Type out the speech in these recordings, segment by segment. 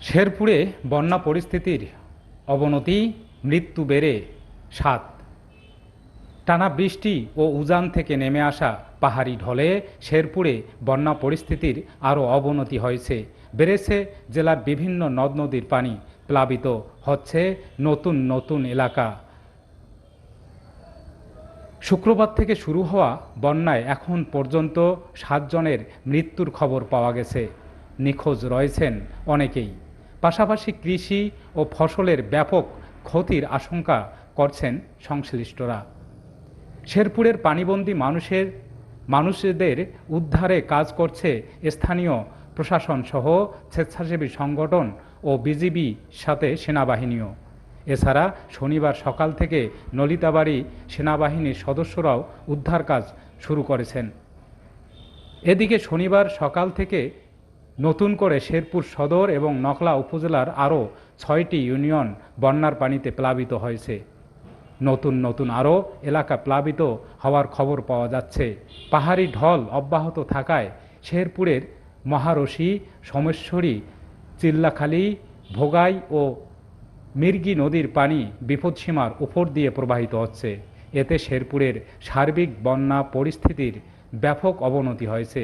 শেরপুরে বন্যা পরিস্থিতির অবনতি, মৃত্যু বেড়ে সাত। টানা বৃষ্টি ও উজান থেকে নেমে আসা পাহাড়ি ঢলে শেরপুরে বন্যা পরিস্থিতির আরও অবনতি হয়েছে। বেড়েছে জেলার বিভিন্ন নদ নদীর পানি। প্লাবিত হচ্ছে নতুন নতুন এলাকা। শুক্রবার থেকে শুরু হওয়া বন্যায় এখন পর্যন্ত সাতজনের মৃত্যুর খবর পাওয়া গেছে। নিখোঁজ রয়েছেন অনেকেই। পাশাপাশি কৃষি ও ফসলের ব্যাপক ক্ষতির আশঙ্কা করছেন সংশ্লিষ্টরা। শেরপুরের পানিবন্দী মানুষের, মানুষদের উদ্ধারে কাজ করছে স্থানীয় প্রশাসন সহ স্বেচ্ছাসেবী সংগঠন ও বিজিবি সাথে সেনাবাহিনীও। এছাড়া শনিবার সকাল থেকে নলিতাবাড়ি সেনাবাহিনীর সদস্যরাও উদ্ধার কাজ শুরু করেছেন। এদিকে শনিবার সকাল থেকে নতুন করে শেরপুর সদর এবং নকলা উপজেলার আরও ছয়টি ইউনিয়ন বন্যার পানিতে প্লাবিত হয়েছে। নতুন নতুন আরও এলাকা প্লাবিত হওয়ার খবর পাওয়া যাচ্ছে। পাহাড়ি ঢল অব্যাহত থাকায় শেরপুরের মহারশি, সোমেশ্বরী, চিল্লাখালী, ভোগাই ও মির্গি নদীর পানি বিপদসীমার উপর দিয়ে প্রবাহিত হচ্ছে। এতে শেরপুরের সার্বিক বন্যা পরিস্থিতির ব্যাপক অবনতি হয়েছে।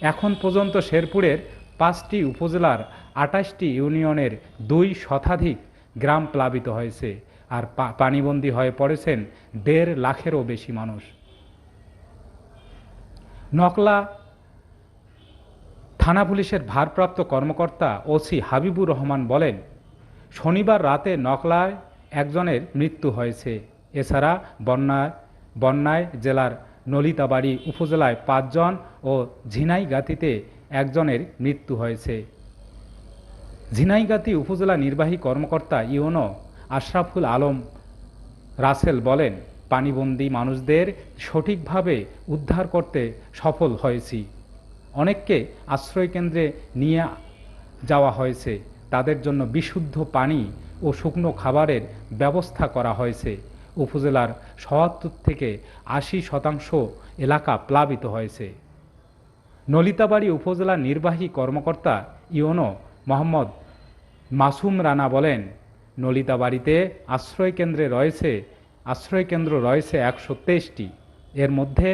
এখন পর্যন্ত শেরপুরের পাঁচটি উপজেলার আটাশটি ইউনিয়নের দুই শতাধিক গ্রাম প্লাবিত হয়েছে আর পানিবন্দী হয়ে পড়েছেন দেড় লাখেরও বেশি মানুষ। নকলা থানা পুলিশের ভারপ্রাপ্ত কর্মকর্তা ওসি হাবিবুর রহমান বলেন, শনিবার রাতে নকলায় একজনের মৃত্যু হয়েছে। এছাড়া বন্যায় বন্যায় জেলার নলিতাবাড়ি উপজেলায় পাঁচজন ও ঝিনাইগাতিতে একজনের মৃত্যু হয়েছে। ঝিনাইগাতি উপজেলা নির্বাহী কর্মকর্তা ইউনো আশরাফুল আলম রাসেল বলেন, পানিবন্দী মানুষদের সঠিকভাবে উদ্ধার করতে সফল হয়েছি। অনেককে আশ্রয়কেন্দ্রে নিয়ে যাওয়া হয়েছে। তাদের জন্য বিশুদ্ধ পানি ও শুকনো খাবারের ব্যবস্থা করা হয়েছে। উপজেলার সত্তর থেকে আশি শতাংশ এলাকা প্লাবিত হয়েছে। নলিতাবাড়ি উপজেলা নির্বাহী কর্মকর্তা ইওনো মোহাম্মদ মাসুম রানা বলেন, নলিতাবাড়িতে আশ্রয়কেন্দ্রে রয়েছে আশ্রয়কেন্দ্র রয়েছে একশো তেইশটি। এর মধ্যে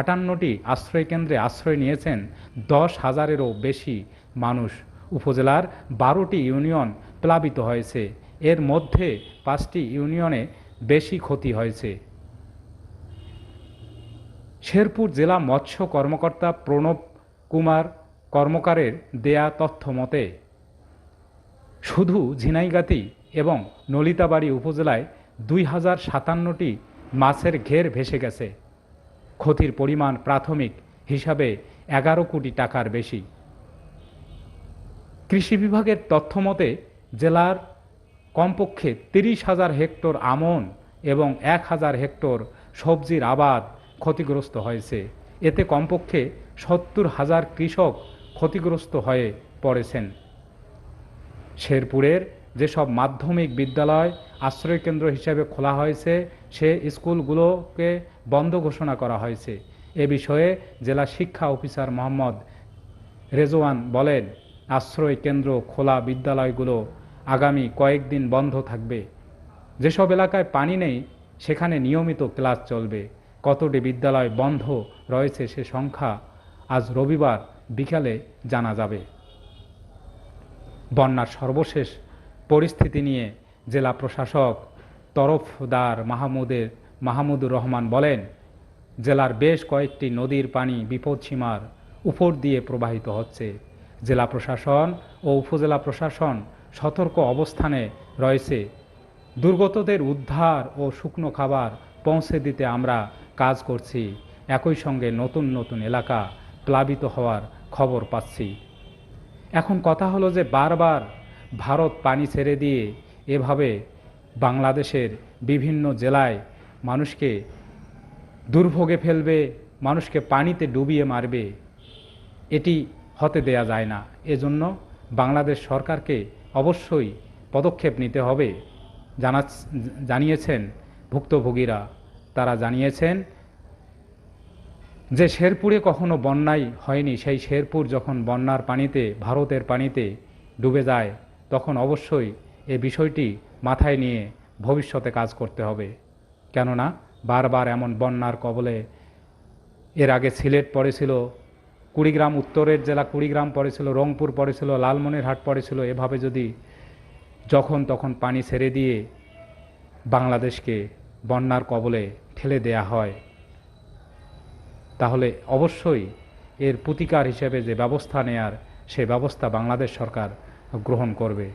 আটান্নটি আশ্রয়কেন্দ্রে আশ্রয় নিয়েছেন দশ হাজারেরও বেশি মানুষ। উপজেলার বারোটি ইউনিয়ন প্লাবিত হয়েছে। এর মধ্যে পাঁচটি ইউনিয়নে বেশি ক্ষতি হয়েছে। শেরপুর জেলা মৎস্য কর্মকর্তা প্রণব কুমার কর্মকারের দেয়া তথ্য মতে, শুধু ঝিনাইগাতি এবং নলিতাবাড়ি উপজেলায় দুই হাজার সাতান্নটি মাছের ঘের ভেসে গেছে। ক্ষতির পরিমাণ প্রাথমিক হিসাবে এগারো কোটি টাকার বেশি। কৃষি বিভাগের তথ্য মতে, জেলার কমপক্ষে তিরিশ হাজার হেক্টর আমন এবং এক হাজার হেক্টর সবজির আবাদ ক্ষতিগ্রস্ত হয়েছে। এতে কমপক্ষে সত্তর হাজার কৃষক ক্ষতিগ্রস্ত হয়ে পড়েছেন। শেরপুরের যেসব মাধ্যমিক বিদ্যালয় আশ্রয়কেন্দ্র হিসেবে খোলা হয়েছে, সে স্কুলগুলোকে বন্ধ ঘোষণা করা হয়েছে। এ বিষয়ে জেলা শিক্ষা অফিসার মোহাম্মদ রেজওয়ান বলেন, আশ্রয় কেন্দ্র, খোলা বিদ্যালয়গুলো আগামী কয়েকদিন বন্ধ থাকবে। যেসব এলাকায় পানি নেই, সেখানে নিয়মিত ক্লাস চলবে। কতটি বিদ্যালয় বন্ধ রয়েছে সে সংখ্যা আজ রবিবার বিকালে জানা যাবে। বন্যার সর্বশেষ পরিস্থিতি নিয়ে জেলা প্রশাসক তরফদার মাহমুদের মাহমুদুর রহমান বলেন, জেলার বেশ কয়েকটি নদীর পানি বিপদসীমার উপর দিয়ে প্রবাহিত হচ্ছে। জেলা প্রশাসন ও উপজেলা প্রশাসন সতর্ক অবস্থানে রয়েছে। দুর্গতদের উদ্ধার ও শুকনো খাবার পৌঁছে দিতে আমরা কাজ করছি। একই সঙ্গে নতুন নতুন এলাকা প্লাবিত হওয়ার খবর পাচ্ছি। এখন কথা হলো যে বারবার ভারত পানি ছেড়ে দিয়ে এভাবে বাংলাদেশের বিভিন্ন জেলায় মানুষকে দুর্ভোগে ফেলবে, মানুষকে পানিতে ডুবিয়ে মারবে, এটি হতে দেয়া যায় না। এজন্য বাংলাদেশ সরকারকে অবশ্যই পদক্ষেপ নিতে হবে জানা জানিয়েছেন ভুক্তভোগীরা। তারা জানিয়েছেন যে শেরপুরে কখনো বন্যাই হয়নি। সেই শেরপুর যখন বন্যার পানিতে, ভারতের পানিতে ডুবে যায়, তখন অবশ্যই এই বিষয়টি মাথায় নিয়ে ভবিষ্যতে কাজ করতে হবে। কেননা বারবার এমন বন্যার কবলে এর আগে সিলেট পড়েছিল, কুড়িগ্রাম, উত্তরের জেলা কুড়িগ্রাম পড়েছিল, রংপুর পড়েছিল, লালমনিরহাট পড়েছিল। এভাবে যদি যখন তখন পানি ছেড়ে দিয়ে বাংলাদেশকে বন্যার কবলে ঠেলে দেয়া হয়। তাহলে অবশ্যই এর প্রতিকার হিসেবে যে ব্যবস্থা নেয়ার, সে ব্যবস্থা বাংলাদেশ সরকার গ্রহণ করবে।